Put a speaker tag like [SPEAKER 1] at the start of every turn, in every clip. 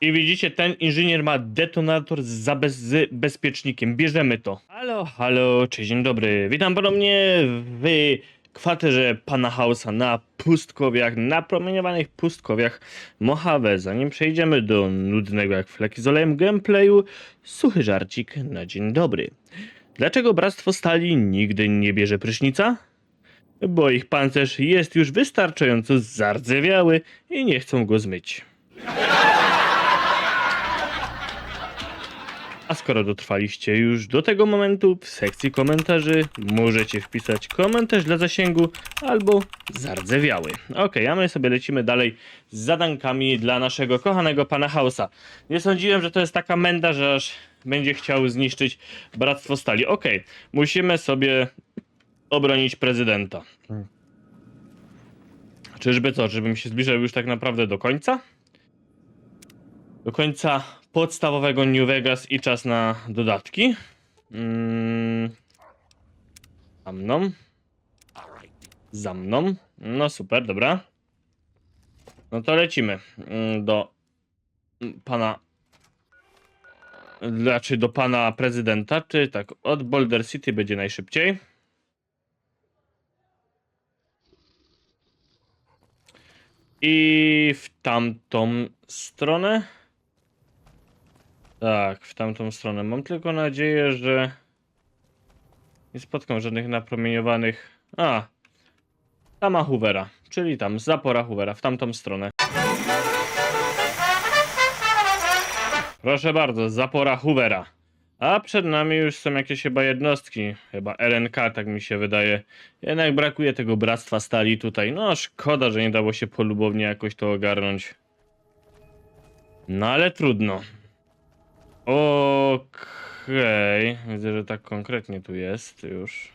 [SPEAKER 1] I widzicie, ten inżynier ma detonator z zabezpiecznikiem. Bierzemy to. Halo, halo, cześć, dzień dobry. Witam ponownie w kwaterze pana Hausa na pustkowiach, na promieniowanych pustkowiach Mojave. Zanim przejdziemy do nudnego jak fleki z olejem gameplayu, suchy żarcik na dzień dobry. Dlaczego Bractwo Stali nigdy nie bierze prysznica? Bo ich pancerz jest już wystarczająco zardzewiały i nie chcą go zmyć. A skoro dotrwaliście już do tego momentu, w sekcji komentarzy możecie wpisać komentarz dla zasięgu albo zardzewiały. Ok, a my sobie lecimy dalej z zadankami dla naszego kochanego pana Hausa. Nie sądziłem, że to jest taka menda, że aż będzie chciał zniszczyć Bractwo Stali. Ok, musimy sobie obronić prezydenta. Czyżby co, żebym się zbliżał już tak naprawdę do końca? Do końca podstawowego New Vegas i czas na dodatki. Mm. Za mną. Za mną. No super, dobra. No to lecimy mm, do pana. Znaczy do pana prezydenta, czy tak, od Boulder City będzie najszybciej. I w tamtą stronę. Tak, w tamtą stronę. Mam tylko nadzieję, że nie spotkam żadnych napromieniowanych. A, tama Hoovera, czyli tam zapora Hoovera, w tamtą stronę. Proszę bardzo, zapora Hoovera. A przed nami już są jakieś chyba jednostki, chyba RNK, tak mi się wydaje. Jednak brakuje tego bractwa stali tutaj. No szkoda, że nie dało się polubownie jakoś to ogarnąć. No ale trudno. Okej, widzę, że tak konkretnie tu jest już.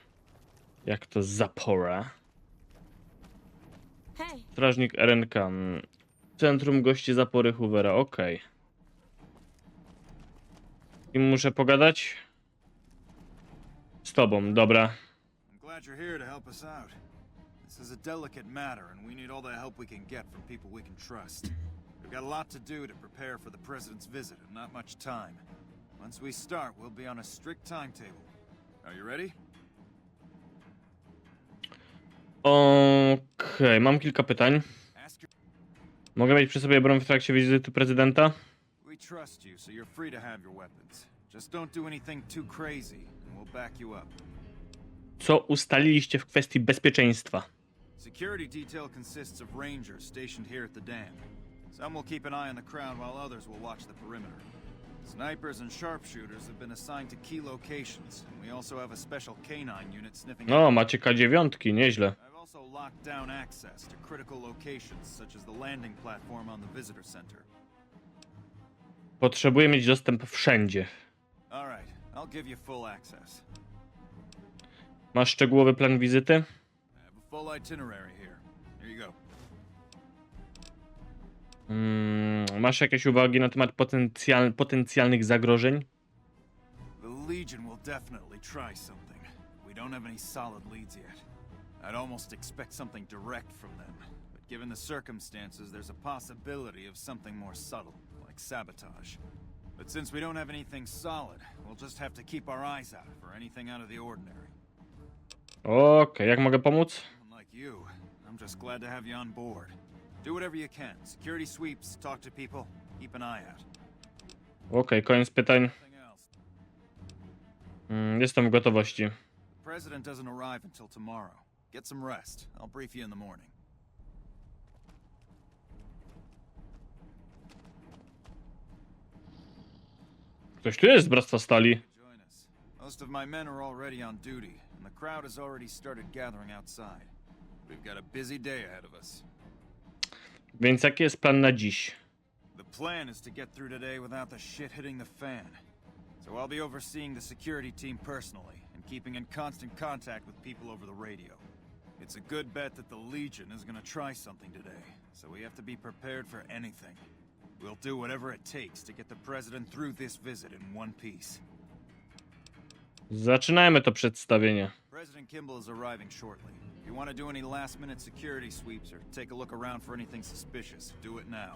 [SPEAKER 1] Jak to zapora. Strażnik RNK. Centrum Gości Zapory Hoovera, okej. I muszę pogadać? Z tobą, dobra.
[SPEAKER 2] I'm glad you're here to help us out. This is a delicate matter, and we need all the help we can get from people we can trust. We've got a lot to do to prepare for the President's visit, and not much time. Once we start, we'll be on a strict timetable. Are you ready?
[SPEAKER 1] Okej, mam kilka pytań. Mogę mieć przy sobie broń w trakcie wizyty prezydenta?
[SPEAKER 2] We trust you, so you're free to have your weapons. Just don't do anything too crazy, and we'll back you up.
[SPEAKER 1] Co ustaliliście w kwestii bezpieczeństwa?
[SPEAKER 2] Security detail consists of rangers stationed here at the dam. Some will keep an eye on the crowd while others will watch the perimeter. Snipers and sharpshooters have been assigned to key locations, and we also have a special canine unit sniffing
[SPEAKER 1] No, macie K9, nieźle.
[SPEAKER 2] I've also locked down access to critical locations such as the landing platform on the visitor center.
[SPEAKER 1] Potrzebuję mieć dostęp wszędzie.
[SPEAKER 2] All right, I'll give you full access.
[SPEAKER 1] Masz szczegółowy plan wizyty?
[SPEAKER 2] I have a full itinerary here. Here you go.
[SPEAKER 1] Mm, masz jakieś uwagi na temat potencjal, potencjalnych zagrożeń?
[SPEAKER 2] The Legion will definitely try something. We don't have any solid leads yet. I'd almost expect something direct from them. But given the circumstances, there's a possibility of something more subtle, like sabotage. But since we don't have anything solid, we'll just have to keep our eyes out for anything out of the ordinary.
[SPEAKER 1] Okej, jak mogę pomóc?
[SPEAKER 2] Unlike you, I'm just glad to have you on board. Do whatever you can. Security sweeps, talk to people, keep an eye out.
[SPEAKER 1] Okej, koniec pytań.
[SPEAKER 2] Anything else?
[SPEAKER 1] Mm, jestem w gotowości.
[SPEAKER 2] The president doesn't arrive until tomorrow. Get some rest. I'll brief you in the morning.
[SPEAKER 1] Ktoś tu jest z Bractwa Stali.
[SPEAKER 2] Join us. Most of my men are already on duty, and the crowd has already started gathering outside. We've got a busy day ahead of us.
[SPEAKER 1] Więc jaki jest plan na dziś?
[SPEAKER 2] The plan is to get through today without the shit hitting the fan. So I'll be overseeing the security team personally and keeping in constant contact with people over the radio. It's a good bet that the Legion is to try something today, so we have to be prepared for anything. We'll do whatever it takes to get the President through this visit in one piece.
[SPEAKER 1] Zaczynajmy to przedstawienie.
[SPEAKER 2] President Kimball is arriving shortly. If you want to do any last minute security sweeps or take a look around for anything suspicious, do it now.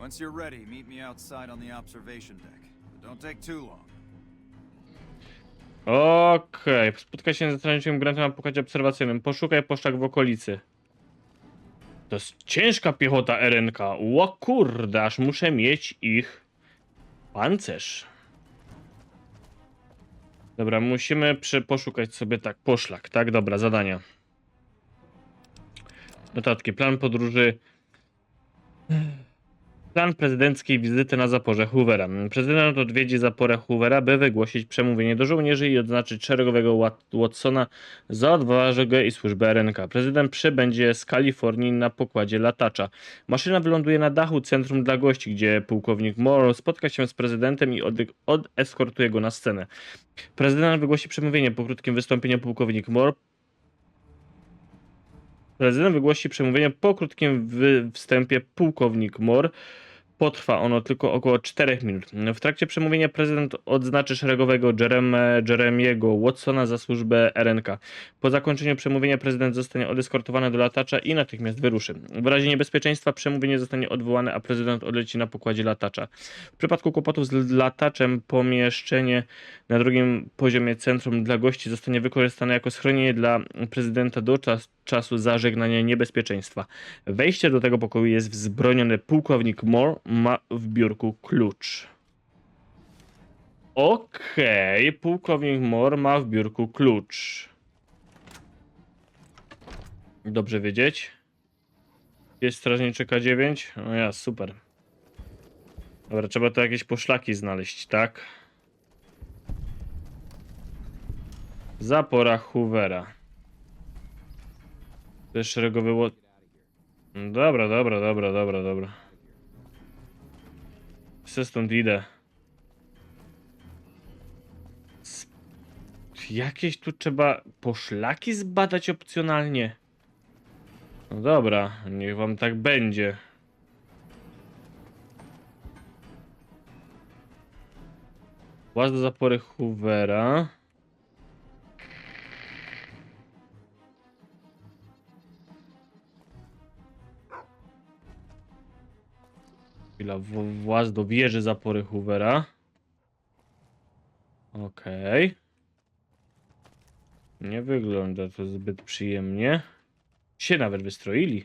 [SPEAKER 2] Once you're ready, meet me outside on the observation deck. But don't take too long.
[SPEAKER 1] Okej, spotkaj się ze strażnikiem grantem na pokładzie obserwacyjnym. Poszukaj poszczak w okolicy. To jest ciężka piechota RNK. Ło kurde, aż muszę mieć ich pancerz. Dobra, musimy poszukać sobie tak, poszlak, tak? Dobra, zadania. Notatki, plan podróży. Plan prezydenckiej wizyty na zaporze Hoovera. Prezydent odwiedzi zaporę Hoovera, by wygłosić przemówienie do żołnierzy i odznaczyć szeregowego Wat- Watsona za odwagę i służbę RNK. Prezydent przybędzie z Kalifornii na pokładzie latacza. Maszyna wyląduje na dachu centrum dla gości, gdzie pułkownik Morrow spotka się z prezydentem i od- odeskortuje go na scenę. Prezydent wygłosi przemówienie. Po krótkim wystąpieniu pułkownik Moore Prezydent wygłosi przemówienie po krótkim wstępie pułkownik Moore. Potrwa ono tylko około 4 minut. W trakcie przemówienia prezydent odznaczy szeregowego Jeremy, Jeremiego Watsona za służbę RNK. Po zakończeniu przemówienia prezydent zostanie odeskortowany do latacza i natychmiast wyruszy. W razie niebezpieczeństwa przemówienie zostanie odwołane, a prezydent odleci na pokładzie latacza. W przypadku kłopotów z lataczem pomieszczenie na drugim poziomie centrum dla gości zostanie wykorzystane jako schronienie dla prezydenta do czas, czasu zażegnania niebezpieczeństwa. Wejście do tego pokoju jest wzbronione. Pułkownik Moore ma w biurku klucz. Okej, pułkownik Moore ma w biurku klucz. Dobrze wiedzieć. Jest strażniczy K9? No ja, super. Dobra, trzeba tu jakieś poszlaki znaleźć, tak? Zapora Hoovera. To jest szeregowy łot... Dobra, dobra, dobra, dobra, dobra. Se stąd idę. Jakieś tu trzeba poszlaki zbadać opcjonalnie. No dobra, niech wam tak będzie. Właz do zapory Hoovera. Chwila, w- właz do wieży zapory Hoovera. Okej. Nie wygląda to zbyt przyjemnie. Się nawet wystroili.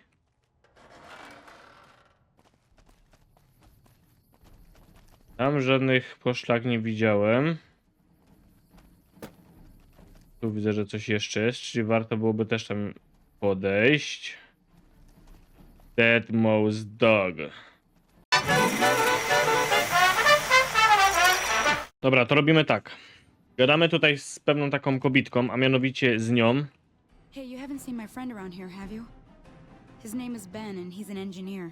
[SPEAKER 1] Tam żadnych poszlak nie widziałem. Tu widzę, że coś jeszcze jest, czyli warto byłoby też tam podejść. Dead Mouse Dog. Dobra, to robimy tak. Gadamy tutaj z pewną taką kobitką, a mianowicie z nią.
[SPEAKER 3] Hey, you haven't seen my friend around here, have you? His name is Ben, and he's an engineer.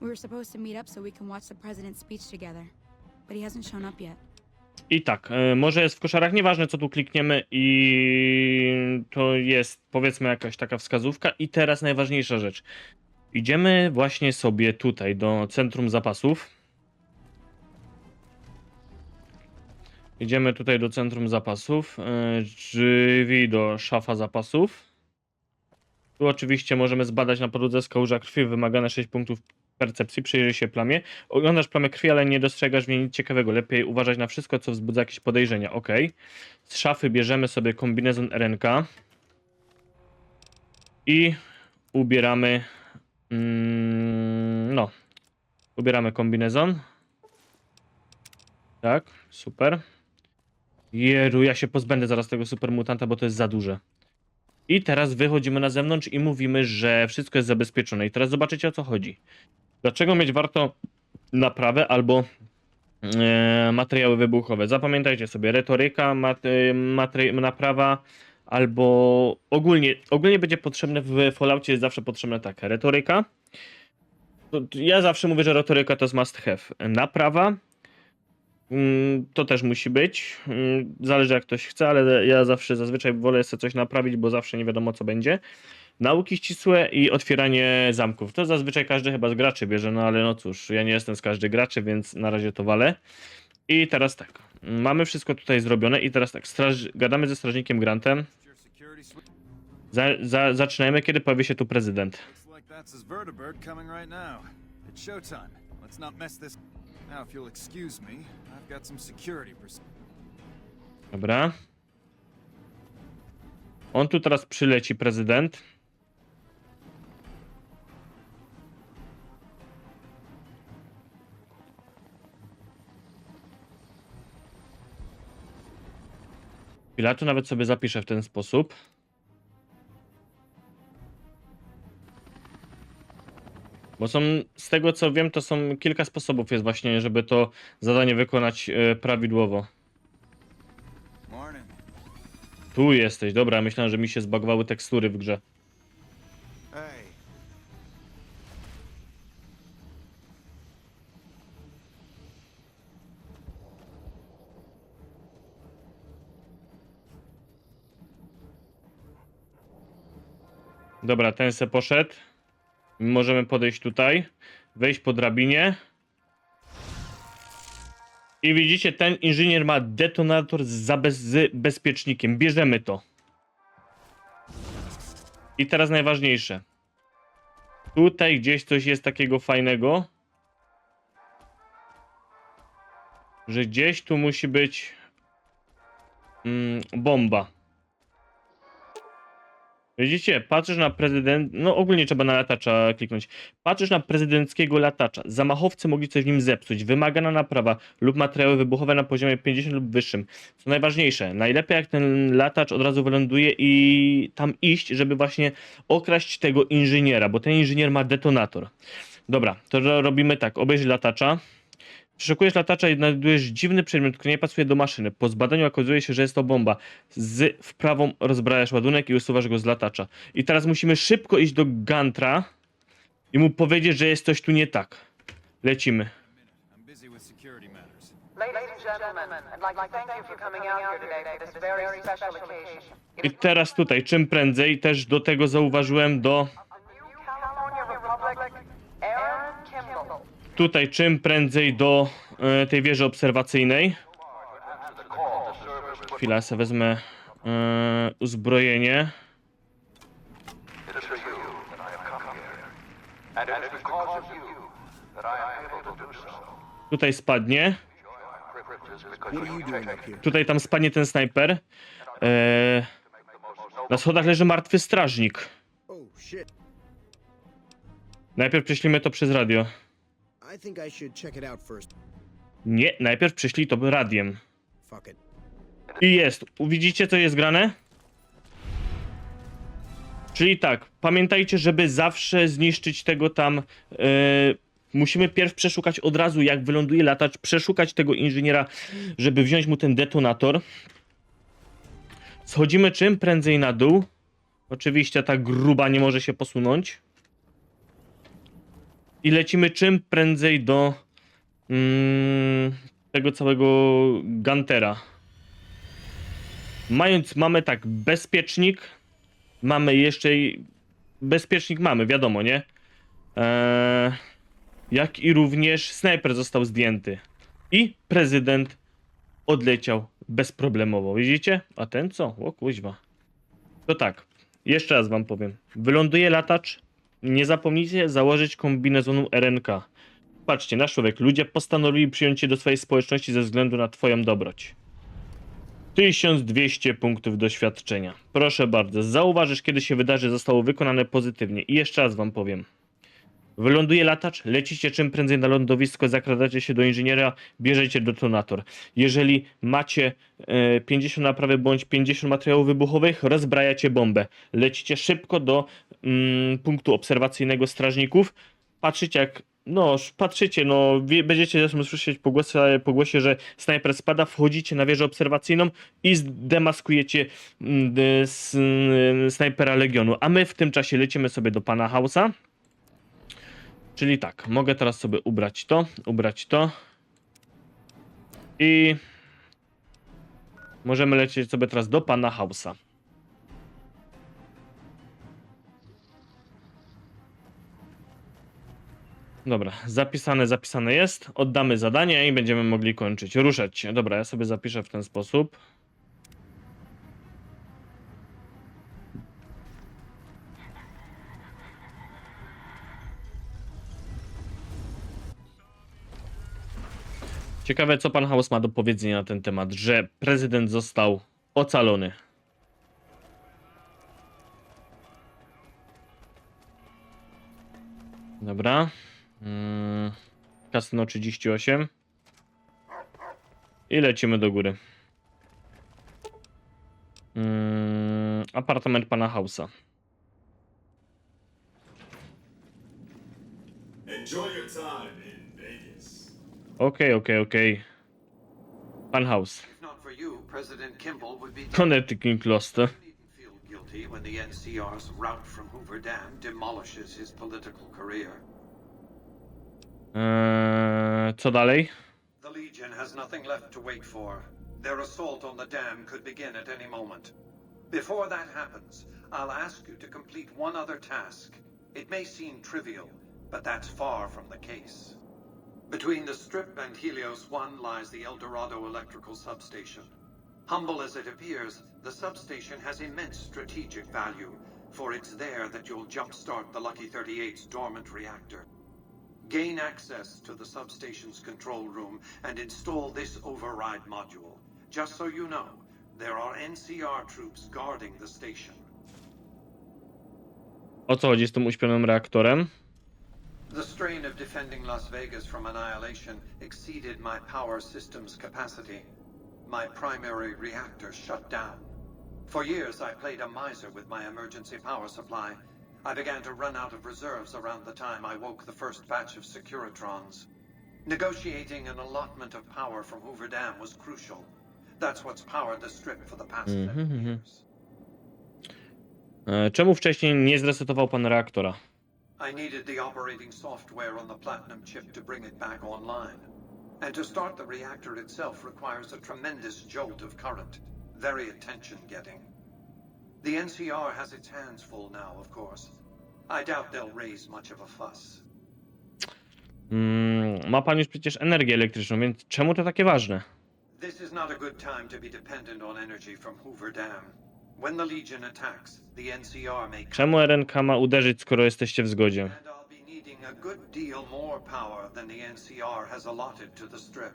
[SPEAKER 3] We were supposed to meet up so we can watch the president's speech together, but he hasn't shown up yet.
[SPEAKER 1] I tak, e, może jest w koszarach, nieważne co tu klikniemy i to jest powiedzmy jakaś taka wskazówka. I teraz najważniejsza rzecz. Idziemy właśnie sobie tutaj do centrum zapasów. Idziemy tutaj do centrum zapasów. e, Drzwi do szafa zapasów. Tu oczywiście możemy zbadać na podłodze z kałuża krwi wymagane 6 punktów percepcji. Przyjrzyj się plamie. Oglądasz plamę krwi, ale nie dostrzegasz w niej nic ciekawego. Lepiej uważać na wszystko, co wzbudza jakieś podejrzenia. Ok. Z szafy bierzemy sobie kombinezon RNK. I ubieramy. Mm, no. Ubieramy kombinezon. Tak, super. Jeru, ja się pozbędę zaraz tego supermutanta, bo to jest za duże. I teraz wychodzimy na zewnątrz i mówimy, że wszystko jest zabezpieczone. I teraz zobaczycie o co chodzi. Dlaczego mieć warto naprawę albo e, materiały wybuchowe? Zapamiętajcie sobie, retoryka, mat, e, naprawa albo ogólnie, ogólnie będzie potrzebne w Falloutie jest zawsze potrzebna taka retoryka. To, ja zawsze mówię, że retoryka to jest must have. Naprawa Mm, To też musi być. Mm, Zależy jak ktoś chce, ale ja zawsze zazwyczaj wolę sobie coś naprawić, bo zawsze nie wiadomo co będzie. Nauki ścisłe i otwieranie zamków. To zazwyczaj każdy chyba z graczy bierze, no ale no cóż, ja nie jestem z każdy graczy, więc na razie to walę. I teraz tak. Mamy wszystko tutaj zrobione i teraz tak, gadamy ze strażnikiem Grantem. Za, za, zaczynajmy, kiedy pojawi się tu prezydent.
[SPEAKER 2] looks like that's his vertibird coming
[SPEAKER 1] Chwila, tu nawet sobie zapiszę w ten sposób. Bo są, z tego co wiem, to są kilka sposobów jest właśnie, żeby to zadanie wykonać e, prawidłowo. Tu jesteś, dobra, myślałem, że mi się zbagowały tekstury w grze. Dobra, ten se poszedł. Możemy podejść tutaj, wejść po drabinie. I widzicie, ten inżynier ma detonator z, zabez z bezpiecznikiem. Bierzemy to. I teraz najważniejsze. Tutaj gdzieś coś jest takiego fajnego. Że gdzieś tu musi być mm, bomba. Widzicie, patrzysz na prezydent, no ogólnie trzeba na latacza kliknąć. Patrzysz na prezydenckiego latacza. Zamachowcy mogli coś w nim zepsuć. Wymagana naprawa lub materiały wybuchowe na poziomie 50 lub wyższym. Co najważniejsze, najlepiej jak ten latacz od razu wyląduje i tam iść, żeby właśnie okraść tego inżyniera, bo ten inżynier ma detonator. Dobra, to ro- robimy tak, obejrzyj latacza. Przeszukujesz latacza i znajdujesz dziwny przedmiot, który nie pasuje do maszyny. Po zbadaniu okazuje się, że jest to bomba. Z wprawą rozbrajasz ładunek i usuwasz go z latacza. I teraz musimy szybko iść do Gantra i mu powiedzieć, że jest coś tu nie tak. Lecimy. I teraz tutaj, czym prędzej, też do tego zauważyłem do... Tutaj czym prędzej do e, tej wieży obserwacyjnej. Chwila, ja sobie wezmę e, uzbrojenie. Tutaj spadnie. Tutaj tam spadnie ten snajper. E, na schodach leży martwy strażnik.
[SPEAKER 4] Oh.
[SPEAKER 1] Najpierw prześlimy to przez radio.
[SPEAKER 4] I think I should check it out first.
[SPEAKER 1] Nie, najpierw prześlij to radiem.
[SPEAKER 4] Fuck it.
[SPEAKER 1] I jest. Widzicie, co jest grane? Czyli tak, pamiętajcie, żeby zawsze zniszczyć tego tam. e, musimy pierw przeszukać od razu, jak wyląduje latacz, przeszukać tego inżyniera, żeby wziąć mu ten detonator. Schodzimy czym prędzej na dół. Oczywiście ta gruba nie może się posunąć. I lecimy czym prędzej do mm, tego całego Gantera. Mając, mamy tak, bezpiecznik, mamy jeszcze bezpiecznik mamy, wiadomo, nie? Eee, jak i również snajper został zdjęty. I prezydent odleciał bezproblemowo, widzicie? A ten co? O kuźwa. To tak, jeszcze raz wam powiem. Wyląduje latacz, nie zapomnijcie założyć kombinezonu RNK. Patrzcie, nasz człowiek, ludzie postanowili przyjąć cię do swojej społeczności ze względu na twoją dobroć. 1200 punktów doświadczenia. Proszę bardzo, zauważysz, kiedy się wydarzy, zostało wykonane pozytywnie. I jeszcze raz wam powiem. Wyląduje latacz, lecicie czym prędzej na lądowisko, zakradacie się do inżyniera, bierzecie detonator. Jeżeli macie e, 50 naprawy bądź 50 materiałów wybuchowych, rozbrajacie bombę. Lecicie szybko do mm, punktu obserwacyjnego strażników, patrzycie jak no, patrzycie, no, będziecie zresztą słyszeć po głosie, po że snajper spada, wchodzicie na wieżę obserwacyjną i zdemaskujecie mm, d- s, mm, snajpera Legionu. A my w tym czasie lecimy sobie do pana Hausa. Czyli tak, mogę teraz sobie ubrać to, ubrać to. I możemy lecieć sobie teraz do pana Hausa. Dobra, zapisane, zapisane jest. Oddamy zadanie i będziemy mogli kończyć. Ruszać się. Dobra, ja sobie zapiszę w ten sposób. Ciekawe, co pan House ma do powiedzenia na ten temat, że prezydent został ocalony. Dobra. Mm, kasyno 38. I lecimy do góry. Mm, apartament pana House'a.
[SPEAKER 5] Okay, okay.
[SPEAKER 1] okej. Pan House.
[SPEAKER 6] If not for you, President Kimball would be
[SPEAKER 1] Connecticut Cluster.
[SPEAKER 6] Feel guilty when the NCR's route from Hoover Dam demolishes his political career.
[SPEAKER 1] Eee, co dalej?
[SPEAKER 6] The Legion has nothing left to wait for. Their assault on the dam could begin at any moment. Before that happens, I'll ask you to complete one other task. It may seem trivial, but that's far from the case. Between the Strip and Helios 1 lies the El Dorado Electrical Substation. Humble as it appears, the substation has immense strategic value, for it's there that you'll jumpstart the Lucky 38's dormant reactor. Gain access to the substation's control room and install this override module. Just so you know, there are NCR troops guarding the station.
[SPEAKER 1] O co chodzi z tym uśpionym reaktorem?
[SPEAKER 6] The strain of defending Las Vegas from annihilation exceeded my power system's capacity. My primary reactor shut down. For years, I played a miser with my emergency power supply. I began to run out of reserves around the time I woke the first batch of Securitrons. Negotiating an allotment of power from Hoover Dam was crucial. That's what's powered the strip for the past
[SPEAKER 1] Mhm,
[SPEAKER 6] seven
[SPEAKER 1] mhm.
[SPEAKER 6] years.
[SPEAKER 1] Czemu wcześniej nie zresetował pan reaktora?
[SPEAKER 6] I needed the operating software on the Platinum chip to bring it back online. And to start the reactor itself requires a tremendous jolt of current. Very attention getting. The NCR has its hands full now, of course. I doubt they'll raise much of a fuss.
[SPEAKER 1] Mm, ma pan już przecież energię elektryczną, więc czemu to takie ważne?
[SPEAKER 6] This is not a good time to be dependent on energy from Hoover Dam. When the Legion attacks, the NCR may come
[SPEAKER 1] Czemu RNK ma uderzyć, skoro jesteście w zgodzie?
[SPEAKER 6] And I'll be needing a good deal more power than the NCR has allotted to the strip.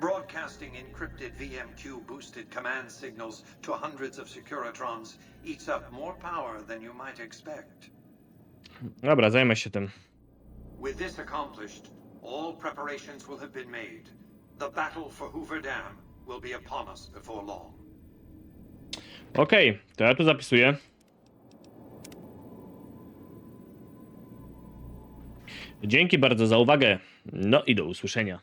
[SPEAKER 6] Broadcasting encrypted VMQ boosted command signals to hundreds of Securitrons eats up more power than you might expect.
[SPEAKER 1] Dobra, zajmę się tym.
[SPEAKER 6] With this accomplished, all preparations will have been made. The battle for Hoover Dam will be upon us before long.
[SPEAKER 1] Okej, to ja tu zapisuję. Dzięki bardzo za uwagę. No i do usłyszenia.